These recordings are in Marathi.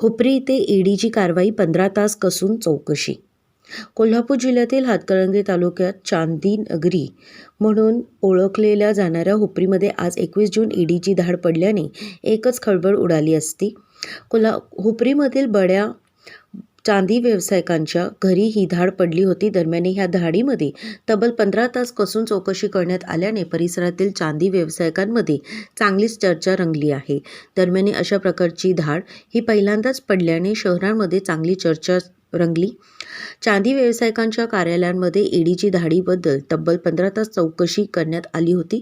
हुपरी इथे ईडीची कारवाई पंधरा तास कसून चौकशी. कोल्हापूर जिल्ह्यातील हातकणंगले तालुक्यात चांदी नगरी म्हणून ओळखलेल्या जाणाऱ्या हुपरीमध्ये आज एकवीस जून ईडीची धाड पडल्याने एकच खळबळ उडाली असती. कोल्हा हुपरीमधील बड्या चांदी व्यावसायिकांच्या घरी ही धाड पडली होती. दरम्यान ह्या धाडीमध्ये तब्बल पंधरा तास कसून चौकशी करण्यात आल्याने परिसरातील चांदी व्यावसायिकांमध्ये चांगलीच चर्चा रंगली आहे. दरम्यान अशा प्रकारची धाड ही पहिल्यांदाच पडल्याने शहरांमध्ये चांगली चर्चा रंगली. चांदी व्यावसायिकांच्या कार्यालयांमध्ये ईडीची धाडीबद्दल तब्बल पंधरा तास चौकशी करण्यात आली होती.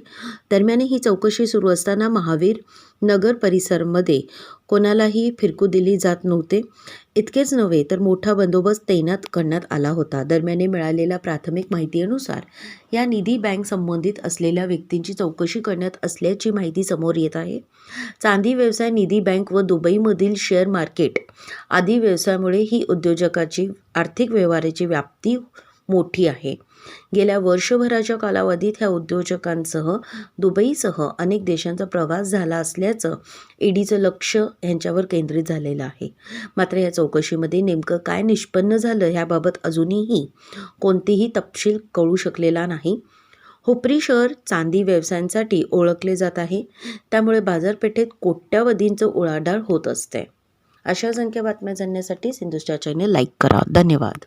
दरम्यान ही चौकशी सुरू असताना महावीर नगर परिसरमध्ये कोणालाही फिरकू दिली जात नव्हते. इतकेच नव्हे तर मोठा बंदोबस्त तैनात करण्यात आला होता. दरम्यान मिळालेल्या प्राथमिक माहितीनुसार या निधी बँक संबंधित असलेल्या व्यक्तींची चौकशी करण्यात असल्याची माहिती समोर येत आहे. चांदी व्यवसाय निधी बँक व दुबईमधील शेअर मार्केट आदी व्यवसायामुळे ही उद्योजकाची आर्थिक व्यवहाराची व्याप्ती मोठी आहे. गेल्या वर्षभराच्या कालावधीत ह्या उद्योजकांसह दुबईसह अनेक देशांचा प्रवास झाला असल्याचं ईडीचं लक्ष ह्यांच्यावर केंद्रित झालेलं आहे. मात्र या चौकशीमध्ये नेमकं काय निष्पन्न झालं ह्याबाबत अजूनही कोणतीही तपशील कळू शकलेला नाही. होपरी शहर चांदी व्यवसायांसाठी ओळखले जात आहे. त्यामुळे बाजारपेठेत कोट्यावधींचं उळाडाळ होत असते अशा संख्या बातम्या जाणण्यासाठी सिंधुस्टार चॅनल लाईक करा. धन्यवाद.